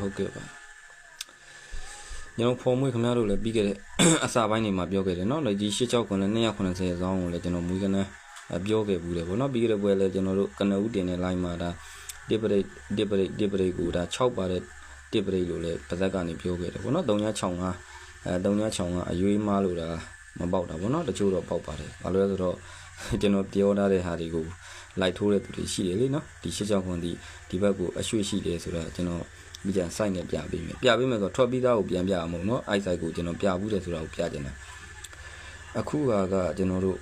ဟုတ်ကဲ့ပါကျွန်တော်ဖော်မွေးခင်ဗျားတို့လည်းပြီးခဲ့တဲ့အစာပိုင်းတွေမှာပြောခဲ့တယ်เนาะလက်ကြီး86ခွန်နဲ့290ဇောင်းကိုလည်းကျွန်တော်မွေးကနပြောခဲ့ဘူးလေဗောနော်ပြီးခဲ့တဲ့ပွဲလည်းကျွန်တော်တို့ကနဦးတင်တဲ့ line မှာဒါတစ်ပရိတ်တစ်ပရိတ်တစ်ပရိတ်ကိုဒါ6ပါတဲ့တစ်ပရိတ်လို့လည်းပါဇက်ကနေပြောခဲ့တယ်ဗောနော်3965အဲ3965အရွေးမားလို့ဒါမပေါက်တာဗောနော်တချို့တော့ပေါက်ပါတယ်ဘာလို့လဲဆိုတော့ကျွန်တော်ပြောထားတဲ့ဟာတွေကိုလိုက်ထိုးတဲ့သူတွေရှိတယ်လေနော်ဒီ86ခွန်ဒီဒီဘက်ကိုအရွှေ့ရှိတယ်ဆိုတော့ကျွန်တော် ပြီးကြစိုက်နဲ့ပြပေးမယ်ပြပေးမယ်ဆိုတော့ထွက်ပြီးသားကိုပြန်ပြအောင်မို့နော်အိုက်ဆိုင်ကိုကျွန်တော်ပြဘူးတယ်ဆိုတာကိုပြချင်တယ်အခုကကကျွန်တော်တို့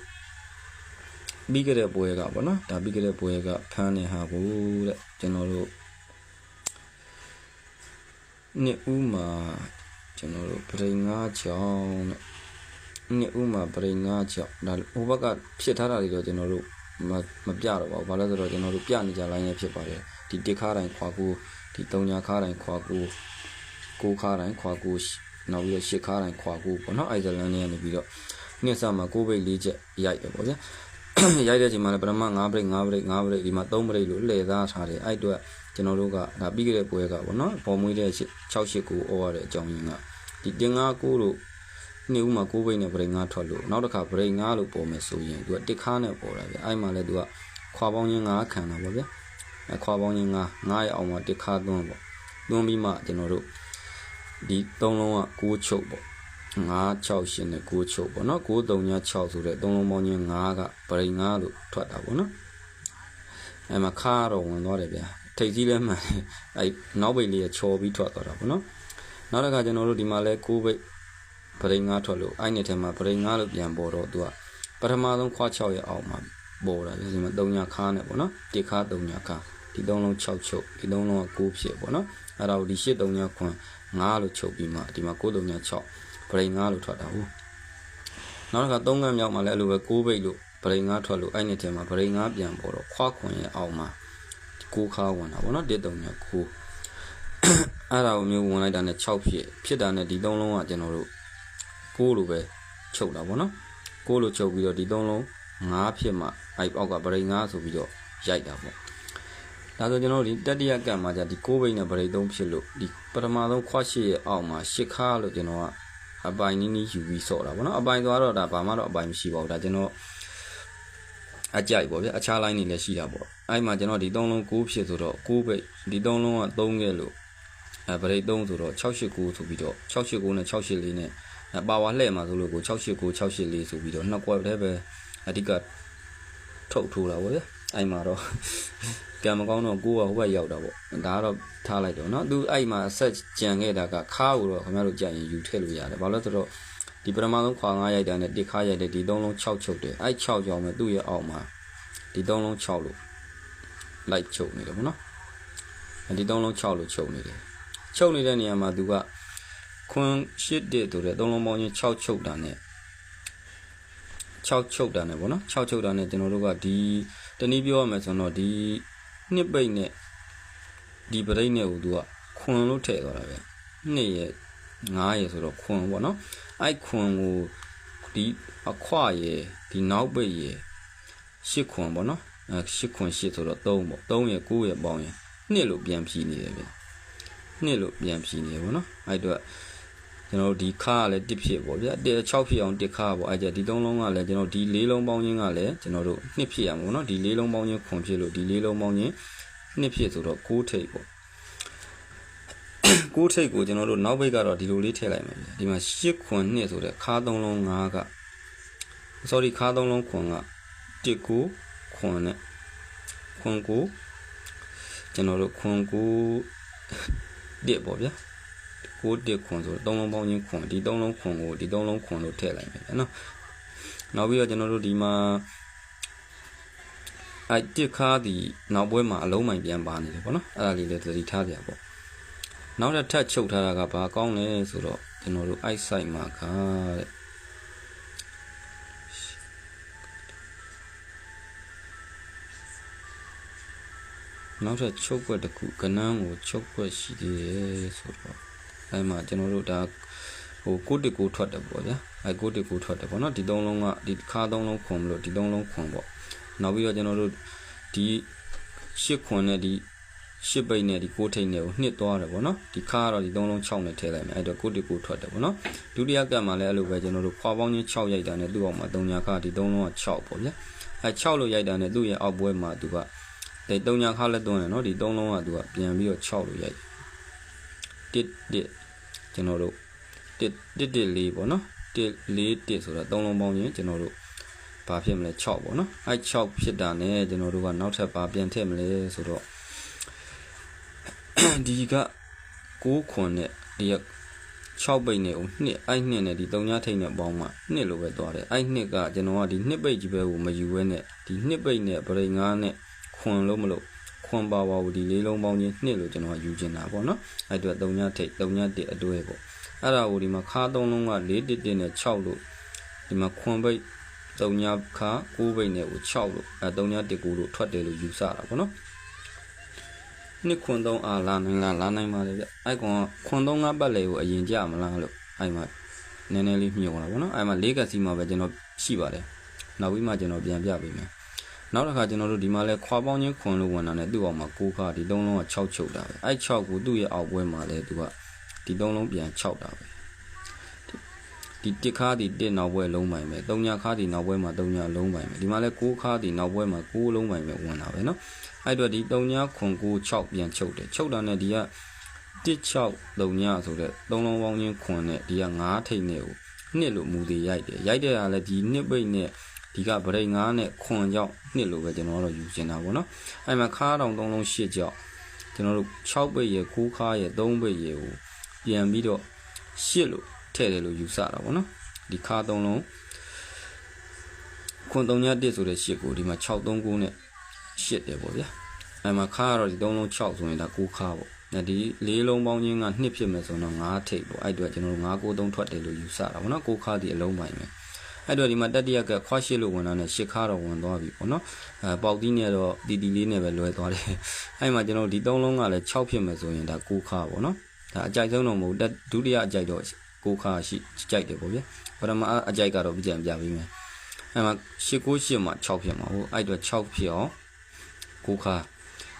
ပြီးကြတဲ့ပွဲကပေါ့နော်ဒါပြီးကြတဲ့ပွဲကဖမ်းနေဟာကိုတဲ့ကျွန်တော်တို့နှစ်ဦးမှာကျွန်တော်တို့ပြိငါးချောင်းတဲ့နှစ်ဦးမှာပြိငါးချောင်းဒါဟိုဘက်ကဖြစ်ထားတာတွေတော့ကျွန်တော်တို့မမပြတော့ပါဘူးဘာလို့လဲဆိုတော့ကျွန်တော်တို့ပြနေကြလိုင်းရဖြစ်ပါတယ်ဒီတစ်ခါတိုင်းခွာကို ဒီတုံညာခါတိုင်းခွာကိုကိုခါတိုင်းခွာကိုနောက်ပြီးတော့ရှစ်ခါတိုင်းခွာကိုပေါ့နော်အိုက်ဇလန်နေနေပြီးတော့နှစ်ဆမှာကိုဘိတ်လေးချက်ရိုက်တယ်ပေါ့ဗျာရိုက်တဲ့အချိန်မှာလည်းပထမ9 break 9 break 9 break ဒီမှာ3 break လို့လှည့်သားထားတယ်အဲ့အတွက်ကျွန်တော်တို့ကဒါပြီးခဲ့တဲ့ပွဲကပေါ့နော်ပေါ်မွေးတဲ့68ကိုဩရတဲ့အကြောင်းရင်းကဒီတင်9ကိုလို့နေ့ဦးမှာ9 break နဲ့ break 9ထွက်လို့နောက်တစ်ခါ break 9လို့ပေါ်မယ်ဆိုရင်သူကတစ်ခါနဲ့ပေါ်တာဗျအဲ့မှာလည်းသူကခွာပေါင်းချင်း9ခံတာပေါ့ဗျအ ခွာပေါင်းချင်း9 9ရဲ့အောင်မှာတစ်ခါသွန်းပေါ့သွန်းပြီးမှကျွန်တော်တို့ဒီ3လုံးက6ချုပ်ပေါ့9 6ရှင်နဲ့9ချုပ်ပေါ့နော်9 3ည6ဆိုတဲ့သုံးလုံးပေါင်းချင်း9ကပရိ9လို့ထွက်တာပေါ့နော်အဲမှာခါတော့ဝင်သွားတယ်ဗျာထိတ်ကြီးလဲမှန်တယ်အဲနောက်ပိတ်လေးချော်ပြီးထွက်သွားတာပေါ့နော်နောက်တစ်ခါကျွန်တော်တို့ဒီမှာလဲ9ပိတ်ပရိ9ထွက်လို့အဲ့နှစ်ထဲမှာပရိ9လို့ပြန်ပေါ်တော့သူကပထမဆုံးခွာ6ရဲ့အောက်မှာပေါ်တာဒီမှာ3ညခါနဲ့ပေါ့နော်တိခါ3ညခါ ဒီ3လုံး6ချုပ်ဒီ3လုံးက9ဖြစ်ပေါ့နော်အဲ့ဒါကိုဒီ8 3ညခွန်9လို့ချုပ်ပြီးမှဒီမှာ9 3ည6ပရိ9လို့ထွက်တာဟုတ်နောက်တစ်ခါ3ခန်းမြောက်မှာလည်းအဲ့လိုပဲ9ပိတ်လို့ပရိ9ထွက်လို့အဲ့နှစ်ထဲမှာပရိ9ပြန်ပေါ်တော့ခွာခွန်ရဲ့အောက်မှာ9ခါဝင်တာပေါ့နော်1 3ည9အဲ့ဒါကိုမျိုးဝင်လိုက်တာနဲ့6ဖြစ်ဖြစ်တာနဲ့ဒီ3လုံးကကျွန်တော်တို့6လို့ပဲချုပ်တာပေါ့နော်6လို့ချုပ်ပြီးတော့ဒီ3လုံး5ဖြစ်မှအဲ့အောက်ကပရိ9ဆိုပြီးတော့ရိုက်တာပေါ့ ဒါဆိုကျွန်တော်တို့ဒီတတိယကံမှာじゃဒီ6ဘိတ်နဲ့ပရိ3ဖြစ်လို့ဒီပထမဆုံးခွာရှိရဲ့အောက်မှာ10ခါလို့ကျွန်တော်ကအပိုင်နီးနီးယူပြီးစော့တာပေါ့နော်အပိုင်သွားတော့ဒါဘာမှတော့အပိုင်မရှိပါဘူးဒါကျွန်တော်အကြိုက်ပေါ့ဗျအခြား line တွေလည်းရှိတာပေါ့အဲ့မှာကျွန်တော်ဒီ3လုံး6ဖြစ်ဆိုတော့6ဘိတ်ဒီ3လုံးက3ခဲ့လို့အဲဗရိတ်3ဆိုတော့689ဆိုပြီးတော့689နဲ့684နဲ့ပါဝါလှည့်မှာဆိုလို့ကို689 684ဆိုပြီးတော့နှစ်ကွက်တည်းပဲအဓိကထုတ်ထိုးတာပေါ့ဗျအဲ့မှာတော့ ကံမကောင်းတော့ကိုကဟိုဘက်ရောက်တာပေါ့ဒါကတော့ထားလိုက်တော့เนาะသူအဲ့မှာဆက်ကြံခဲ့တာကခါကိုတော့ခင်ဗျားတို့ကြံရင်ယူထည့်လို့ရတယ်ဘာလို့လဲဆိုတော့ဒီပထမဆုံးခွာ9ရိုက်တာနဲ့တစ်ခါရိုက်တယ်ဒီ3လုံး6ချုပ်တယ်အဲ့6ကြောင်မဲ့သူ့ရဲ့အောက်မှာဒီ3လုံး6လို့လိုက်ချုပ်နေတယ်ပေါ့နော်ဒီ3လုံး6လို့ချုပ်နေတယ်ချုပ်နေတဲ့နေရာမှာသူကခွန်းရှစ်တဲ့ဆိုတဲ့3လုံးပေါင်းချင်း6ချုပ်တာနဲ့6ချုပ်တာနဲ့ပေါ့နော်6ချုပ်တာနဲ့ကျွန်တော်တို့ကဒီတနည်းပြောရမယ်ဆိုတော့ဒီ နှစ်ပိတ်နဲ့ဒီပရိတ်နဲ့ကိုသူကခွန်လို့ထည့်သွားတာပဲနှစ်ရဲ့9ရဲ့ဆိုတော့ခွန်ပေါ့နော်အဲ့ခွန်ကိုဒီအခွရဲ့ဒီနောက်ပိတ်ရဲ့ရှစ်ခွန်ပေါ့နော်အဲရှစ်ခွန်ရှစ်ဆိုတော့3ပေါ့3ရဲ့9ရဲ့ပေါင်းရင်နှစ်လို့ပြန်ဖြီးနေတယ်ဗျနှစ်လို့ပြန်ဖြီးနေတယ်ပေါ့နော်အဲ့တော့ ကျွန်တော်တို့ဒီခါကလည်းတစ်ဖြစ်ပေါ့ဗျာ6ဖြစ်အောင်တစ်ခါပေါ့အဲ့ကြဒီ3လုံးကလည်းကျွန်တော်ဒီ၄လုံးပေါင်းချင်းကလည်းကျွန်တော်တို့နှစ်ဖြစ်ရမှာပေါ့နော်ဒီ၄လုံးပေါင်းချင်းခွန်ဖြစ်လို့ဒီ၄လုံးပေါင်းချင်းနှစ်ဖြစ်ဆိုတော့6ထိပ်ပေါ့6ထိပ်ကိုကျွန်တော်တို့နောက်ဘက်ကတော့ဒီလိုလေးထည့်လိုက်မယ်ဗျာဒီမှာ8ခွန်နှစ်ဆိုတဲ့ခါ3လုံး5က sorry ခါ3လုံးခွန်က1ကိုခွန်နဲ့ခွန်ကိုကျွန်တော်တို့ခွန်ကိုတစ်ပေါ့ဗျာ ကိုတစ်ခွန်ဆိုသုံးလုံးပေါင်းချင်းခွန်ဒီသုံးလုံးခွန်ကိုဒီသုံးလုံးခွန်လို့ထည့်လိုက်မယ်ဗျာနော်နောက်ပြီးတော့ကျွန်တော်တို့ဒီမှာအဲ့တစ်ခါဒီနောက်ပွဲမှာအလုံးမိုင်ပြန်ပါနေတယ်ပေါ့နော်အဲ့ဒါလေးလည်းသတိထားကြပါပေါ့နောက်တစ်ထပ်ချုပ်ထားတာကဘာကောင်းလဲဆိုတော့ကျွန်တော်တို့ ice site မှာကတဲ့နောက်ထပ်ချုပ်ွက်တစ်ခုကနန်းကိုချုပ်ွက်ရှိသေးတယ်ဆိုတော့ အဲမှာကျွန်တော်တို့ဒါဟိုကိုတစ်ကိုထွက်တယ်ပေါ့ဗျာအဲကိုတစ်ကိုထွက်တယ်ပေါ့နော်ဒီသုံးလုံးကဒီခါသုံးလုံးခွန်မလို့ဒီသုံးလုံးခွန်ပေါ့နောက်ပြီးတော့ကျွန်တော်တို့ဒီရှစ်ခွန်နဲ့ဒီရှစ်ပိတ်နဲ့ဒီကိုးထိတ်နဲ့ကိုနှစ်သွားတယ်ပေါ့နော်ဒီခါကတော့ဒီသုံးလုံး6နဲ့ထည့်လိုက်မယ်အဲ့တော့ကိုတစ်ကိုထွက်တယ်ပေါ့နော်ဒုတိယကတ်မှာလည်းအဲ့လိုပဲကျွန်တော်တို့ခွာပေါင်းချင်း6ရိုက်တာနဲ့သူ့အောက်မှာ3ညာခါဒီသုံးလုံးက6ပေါ့ဗျာအဲ6လို့ရိုက်တာနဲ့သူ့ရဲ့အောက်ပွဲမှာသူကဒီ3ညာခါလည်းသွင်းတယ်နော်ဒီသုံးလုံးကသူကပြန်ပြီးတော့6လို့ရိုက်တယ်တစ်တစ် ကျွန်တော်တို့တစ်တစ်တစ်လေးပေါ့နော်တစ်လေးတစ်ဆိုတော့သုံးလုံးပေါင်းချင်းကျွန်တော်တို့ဘာဖြစ်မလဲ6ပေါ့နော်အဲ6ဖြစ်တာနဲ့ကျွန်တော်တို့ကနောက်ထပ်ဘာပြန်ထည့်မလဲဆိုတော့ဒီက6ခွန်နဲ့ဒီက6ပိတ်နဲ့ဦးနှစ်အဲ့နှစ်နဲ့ဒီ3ညထိတ်နဲ့ပေါင်းမှနှစ်လိုပဲသွားတယ်အဲ့နှစ်ကကျွန်တော်ကဒီနှစ်ပိတ်ကြီးပဲကိုမယူဘဲနဲ့ဒီနှစ်ပိတ်နဲ့ဗရိတ်9နဲ့ခွန်လို့မလို့ ခွန်ပါပါဘူးဒီလေးလုံးပေါင်းချင်းနှစ်လို့ကျွန်တော်ကယူချင်တာပေါ့နော်အဲ့အတွက်3ညထိတ်3ညတစ်အတွဲပေါ့အဲ့ဒါကိုဒီမှာခါ3လုံးက4တစ်တစ်နဲ့6လို့ဒီမှာခွန်ပိတ်3ညခါ9ပိတ်နဲ့ကို6လို့အဲ3ညတစ်9လို့ထွက်တယ်လို့ယူဆတာပေါ့နော်နှစ်ခွန်သုံးအားလာနိုင်လားလာနိုင်ပါလေဗျအဲ့ကောင်ကခွန်သုံးငါးပတ်လေကိုအရင်ကြမလားလို့အဲ့မှာနည်းနည်းလေးမြုံလာဗောနော်အဲ့မှာလေးကစီမှာပဲကျွန်တော်ရှိပါတယ်နောက်ပြီးမှကျွန်တော်ပြန်ပြပေးမယ် နောက်တစ်ခါကျွန်တော်တို့ဒီမှာလဲခွာပေါင်းချင်းခွန်လို့ဝင်တာနဲ့သူ့အောင်မှာ6ခါဒီ3လုံးက6ချုပ်တာပဲအဲ့6ကိုသူ့ရဲ့အောက်ပွဲမှာလဲသူကဒီ3လုံးပြန်6တာပဲဒီတစ်ခါဒီတစ်နောက်ပွဲလုံးပိုင်ပဲ3ညခါဒီနောက်ပွဲမှာ3ညလုံးပိုင်ပဲဒီမှာလဲ6ခါဒီနောက်ပွဲမှာ6လုံးပိုင်ပဲဝင်တာပဲနော်အဲ့တော့ဒီ3ညခွန်9 6ပြန်ချုပ်တယ်ချုပ်တာနဲ့ဒီက16 3ညဆိုတဲ့သုံးလုံးပေါင်းချင်းခွန်နဲ့ဒီက9ထိတ်နဲ့ကိုနှစ်လို့မူသေးရိုက်တယ်ရိုက်တဲ့ဟာလည်းဒီနှစ်ပိတ်နဲ့ ဒီကဗရိတ်9နဲ့ခွန်ကြောင့်နှစ်လို့ပဲကျွန်တော်တို့ယူကျင်တာပေါ့နော်အဲ့မှာခါတောင်သုံးလုံး8ကြောင့်ကျွန်တော်တို့6ပိတ်ရယ်9ခါရယ်3ပိတ်ရယ်ကိုပြန်ပြီးတော့8လို့ထည့်တယ်လို့ယူဆတာပေါ့နော်ဒီခါသုံးလုံးခွန်3ည1ဆိုတဲ့8ကိုဒီမှာ6 3 9နဲ့ရှစ်တယ်ပေါ့ဗျာအဲ့မှာခါကတော့ဒီ3လုံး6ဆိုရင်ဒါ9ခါပေါ့အဲ့ဒီ၄လုံးပေါင်းချင်းကနှစ်ဖြစ်မယ်ဆိုတော့9ထိပ်ပေါ့အဲ့အတွက်ကျွန်တော်တို့9 9 3ထွက်တယ်လို့ယူဆတာပေါ့နော်9ခါဒီအလုံးပိုင်းပဲ အဲ့တော့ဒီမှာတတိယကခွားရှစ်လို့ဝင်တာနဲ့ရှစ်ခါတော့ဝင်သွားပြီပေါ့နော်အဲပေါက်တီးနဲ့တော့တီတီလေးနဲ့ပဲလွယ်သွားတယ်အဲ့မှာကျွန်တော်ဒီ3လုံးကလည်း6ဖြစ်မယ်ဆိုရင်ဒါ9ခါပေါ့နော်ဒါအကြိုက်ဆုံးတော့မဟုတ်တက်ဒုတိယအကြိုက်တော့9ခါရှိကြိုက်တယ်ပေါ့ဗျာပထမအကြိုက်ကတော့ပြကြံပြပေးမယ်အဲ့မှာ8 9 8မှာ6ဖြစ်မှာဟုတ်အဲ့အတွက်6ဖြစ်အောင်ကိုခါ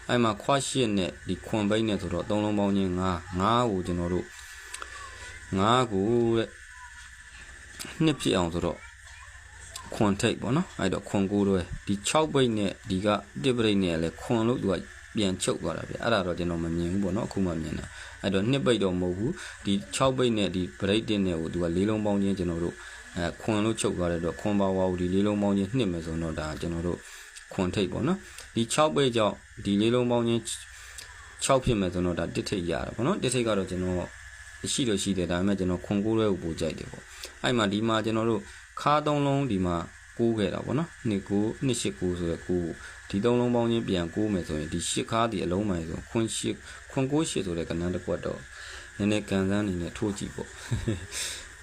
အဲ့မှာခွာရှစ်နဲ့ဒီခွန်ဘိတ်နဲ့ဆိုတော့သုံးလုံးပေါင်းချင်း9 9ကိုကျွန်တော်တို့9ကိုတဲ့နှစ်ဖြစ်အောင်ဆိုတော့ ခွန်ထိတ်ပေါ့နော်အဲ့တော့ခွန်ကိုတော့ဒီ6ဘိတ်နဲ့ဒီကတစ်ဘိတ်နဲ့လည်းခွန်လို့သူကပြန်ချုပ်သွားတာဗျအဲ့ဒါတော့ကျွန်တော်မမြင်ဘူးပေါ့နော်အခုမှမြင်တာအဲ့တော့နှစ်ဘိတ်တော့မဟုတ်ဘူးဒီ6ဘိတ်နဲ့ဒီဘိတ်တင်နဲ့ကိုသူကလေးလုံးပေါင်းချင်းကျွန်တော်တို့အဲခွန်လို့ချုပ်သွားတဲ့တော့ခွန်ပါဝါကိုဒီလေးလုံးပေါင်းချင်းနှစ်မယ်ဆိုတော့ဒါကျွန်တော်တို့ခွန်ထိတ်ပေါ့နော်ဒီ6ပိတ်ကြောင့်ဒီလေးလုံးပေါင်းချင်း6ဖြစ်မယ်ဆိုတော့ဒါတစ်ထိတ်ရတာပေါ့နော်တစ်ထိတ်ကတော့ကျွန်တော်ရှိလို့ရှိတယ်ဒါပေမဲ့ကျွန်တော်ခွန်ကိုးလေးကိုပို့ကြိုက်တယ်ပေါ့အဲ့မှာဒီမှာကျွန်တော်တို့ ခါသုံးလုံးဒီမှာကိုးခဲ့တာပေါ့နော်နှစ်ကိုနှစ်ရှစ်ကိုဆိုရယ်ကိုဒီသုံးလုံးပေါင်းချင်းပြန်ကိုးမယ်ဆိုရင်ဒီရှစ်ခါဒီအလုံးပိုင်းဆိုခွန်ရှစ်ခွန်ကိုးရှစ်ဆိုတဲ့ကဏ္ဍတစ်ကွက်တော့နည်းနည်းကန်စမ်းနေနဲ့ထိုးကြည့်ပေါ့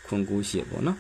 ခွန်ကိုးရှစ်ပေါ့နော်